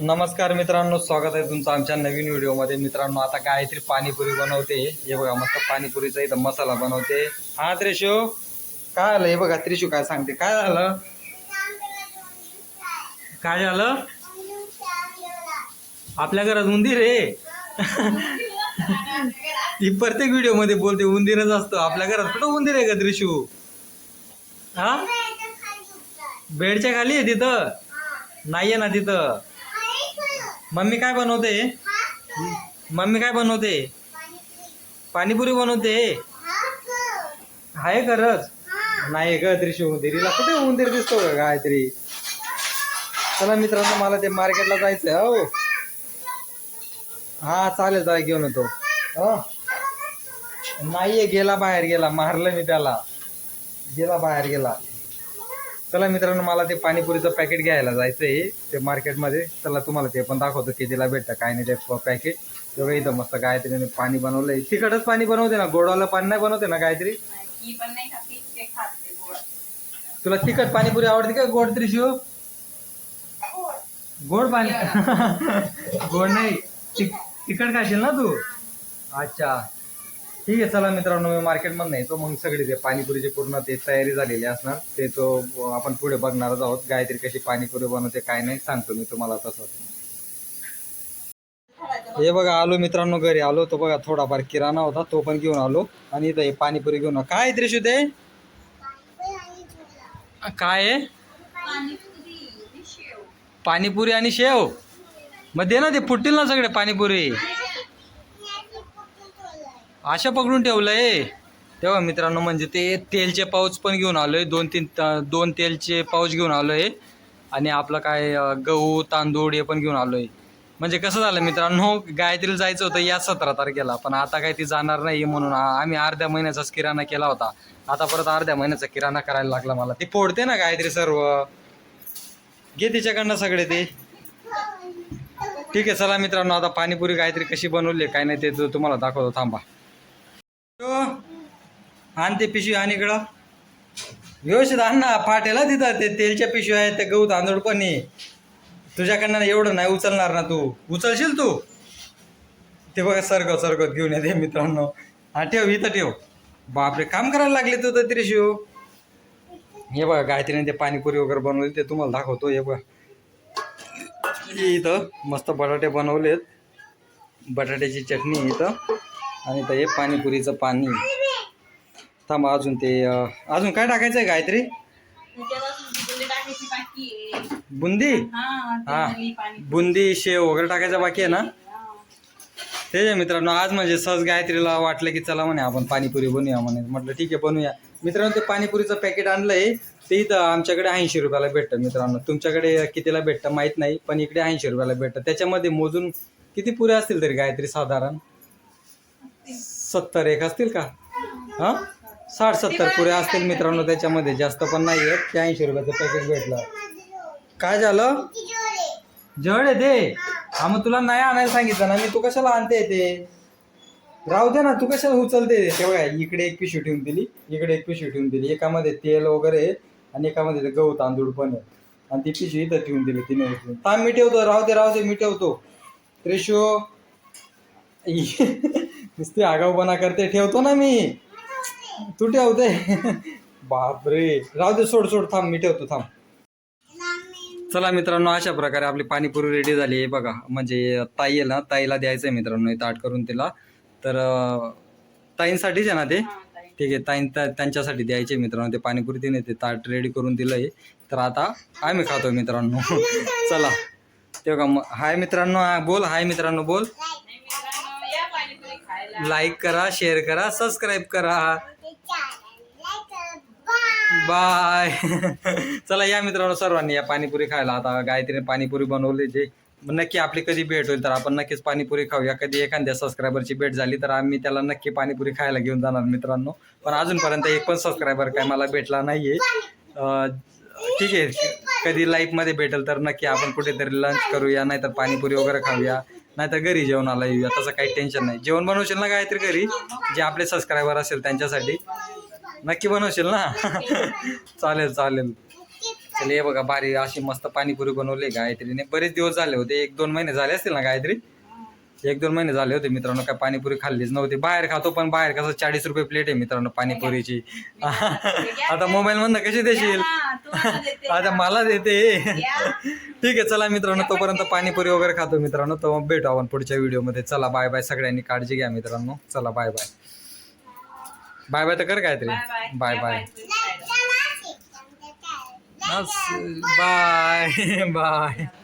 नमस्कार मित्रांनो स्वागत आहे तुमचं आमच्या नवीन व्हिडिओमध्ये. मित्रांनो आता गायत्री पाणीपुरी बनवते. हे बघा मस्त पाणीपुरीचा इथं मसाला बनवते. हा त्रिशू काय आलं? हे बघा त्रिशू काय सांगते. काय झालं? काय झालं? आपल्या घरात उंदीर आहे. ती प्रत्येक व्हिडिओमध्ये बोलते उंदीरच असतो. आपल्या घरात कुठं उंदीर आहे का त्रिशू? हा? बेडच्या खाली आहे तिथं? नाहीये ना तिथं? मम्मी काय बनवते? मम्मी काय बनवते? पाणीपुरी बनवते? आहे खरंच? नाही ग त्रिशू उंदिरीला कुठे उंदीर दिसतो का काहीतरी चला मित्रांनो मला ते मार्केटला जायचं हो. हा चालेल चालेल घेऊन येतो. हो. नाहीये गेला बाहेर गेला. मारलं मी त्याला. गेला बाहेर गेला. चला मित्रांनो मला ते पाणीपुरीचं पॅकेट घ्यायला जायचं आहे ते मार्केटमध्ये. चला तुम्हाला ते पण दाखवतो कितीला भेटतं काय नाही ते पॅकेट तेव्हा इथं मस्त गायत्रीने पाणी बनवलंय. तिखटच पाणी बनवते ना? गोडवालं पाणी नाही बनवते ना गायत्री? तुला तिखट पाणीपुरी आवडते का गोड त्रिशू? गोड. पाणी? गोड नाही. तिखट खाशील ना तू? अच्छा. ठीक आहे चला मित्रांनो मी मार्केटमध्ये येतो. मग सगळी ते पाणीपुरीची पूर्ण ते तयारी झालेली असणार ते तो आपण पुढे बघणारच आहोत. गायत्री कशी पाणीपुरी बनवते काय नाही सांगतो मी तुम्हाला तसं. हे बघा आलो मित्रांनो घरी. आलो तो बघा थोडाफार किराणा होता तो पण घेऊन आलो. आणि इथं हे पाणीपुरी घेऊन काय त्रिशू ते काय आहे? पाणीपुरी पाणीपुरी आणि शेव. मग दे ना ते फुटतील ना सगळे पाणीपुरी. अशा पकडून ठेवलंय. तेव्हा मित्रांनो म्हणजे ते तेलचे पाऊच पण घेऊन आलोय. दोन तीन त- दोन तेलचे पाऊच घेऊन आलोय. आणि आपलं काय गहू तांदूळ हे पण घेऊन आलोय. म्हणजे कसं झालं मित्रांनो गायत्रीला जायचं होतं या सतरा तारखेला पण आता काय ती जाणार नाही म्हणून आम्ही अर्ध्या महिन्याचाच किराणा केला होता. आता परत अर्ध्या महिन्याचा किराणा करायला लागला मला. ती फोडते ना गायत्री सर्व. घे तिच्याकडनं सगळे ते. ठीक आहे चला मित्रांनो आता पाणीपुरी गायत्री कशी बनवली आहे, काय नाही ते तुम्हाला दाखवतो थांबा. आण ते पिशवी आणि इकडं. व्यवस्थित आण ना फाटेला तिथं. ते तेलच्या पिशव्या आहेत ते गहू तांदूळ पण आहे. तुझ्याकडनं एवढं नाही उचलणार ना तू. उचलशील तू? ते बघा सरगत सरगत घेऊन येते मित्रांनो. हा ठेव इथं ठेव. बापरे काम करायला लागले तू तर शिव हे बघा गायत्रीने ते पाणीपुरी वगैरे बनवली ते तुम्हाला दाखवतो. हे बघा. इथं मस्त बटाटे बनवलेत. बटाट्याची चटणी इथं. आणि इथं हे पाणीपुरीचं पाणी. थांबा अजून ते अजून काय टाकायचं आहे. गायत्री बुंदी? हा बुंदी शेव वगैरे टाकायचं बाकी आहे ना. ते मित्रांनो आज म्हणजे सहज गायत्रीला वाटलं की चला म्हणे आपण पाणीपुरी बनवूया म्हणे. म्हटलं ठीक आहे बनवूया मित्रांनो ते पाणीपुरीचं पॅकेट आणलंय. ते इथं आमच्याकडे ऐंशी रुपयाला भेटतं मित्रांनो. तुमच्याकडे कितीला भेटतं माहीत नाही पण इकडे ऐंशी रुपयाला भेटतं. त्याच्यामध्ये मोजून किती पुऱ्या असतील तरी गायत्री साधारण? सत्तर एक असतील का? हां? साठ सत्तर पुऱ्या असतील मित्रांनो त्याच्यामध्ये जास्त पण नाही आहेत ते ऐंशी रुपयाचं पॅकेट भेटलं. काय झालं? जड आहे ते. हा मग तुला नाही आणायला सांगितलं ना मी तू कशाला आणते ते? राहू दे ना तू कशाला उचलते ते? बघा इकडे एक पिशवी ठेवून दिली. इकडे एक पिशवी ठेवून दिली. एकामध्ये तेल वगैरे आणि एकामध्ये ते गहू तांदूळ पण आहे. आणि ती पिशवी इथं ठेवून दिली तिने ताम मी ठेवतो. राहू दे राहू दे मी ठेवतो. त्रिशो. नुसती आगाऊपणा करते. ठेवतो ना मी. तू ठेवते बापरे. राहू दे सोड सोड थांब मी ठेवतो थांब. चला मित्रांनो अशा प्रकारे आपली पाणीपुरी रेडी झाली आहे बघा. म्हणजे ताई आहे ना ताईला द्यायचं आहे मित्रांनो ताट करून तिला. तर ताईंसाठीच आहे ना ते. ठीक आहे ताईं त्या- त्यांच्यासाठी द्यायचे मित्रांनो ते पाणीपुरी तिने ते ताट रेडी करून दिलं आहे तर आता आम्ही खातो मित्रांनो. चला. ते का मग हाय मित्रांनो बोल हाय मित्रांनो बोल. लाईक करा शेअर करा सबस्क्राईब करा. बाय. चला या मित्रांनो सर्वांनी या पाणीपुरी खायला. आता गायत्रीने पाणीपुरी बनवली जे. नक्की आपली कधी भेट होईल तर आपण नक्कीच पाणीपुरी खाऊया. कधी एखाद्या सबस्क्रायबरची भेट झाली तर आम्ही त्याला नक्की पाणीपुरी खायला घेऊन जाणार मित्रांनो. पण अजूनपर्यंत एक पण सबस्क्रायबर काय मला भेटला नाहीये. ठीक आहे. कधी लाईफमध्ये भेटेल तर नक्की आपण कुठेतरी लंच करूया नाहीतर पाणीपुरी वगैरे खाऊया नाहीतर घरी जेवणाला येऊया. तसं काही टेन्शन नाही. जेवण बनवशील ना काहीतरी घरी? जे आपले सबस्क्रायबर असेल त्यांच्यासाठी. नक्की बनवशील ना? चालेल चालेल. चल हे बघा भारी अशी मस्त पाणीपुरी बनवली गायत्रीने. बरेच दिवस झाले होते एक दोन महिने झाले असतील ना गायत्री? एक दोन महिने झाले होते मित्रांनो काय पाणीपुरी खाल्लीच नव्हती. बाहेर खातो पण बाहेर कसं चाळीस रुपये प्लेट आहे मित्रांनो पाणीपुरीची. आता मोबाईल मधनं कशी देशील? हा, आता. मला देते. ठीक आहे चला मित्रांनो तोपर्यंत पाणीपुरी वगैरे खातो मित्रांनो. तर मग भेटू आपण पुढच्या व्हिडिओमध्ये चला बाय बाय सगळ्यांनी काळजी घ्या मित्रांनो. चला बाय बाय बाय बाय तर कर काहीतरी. Bye bye. Bye bye.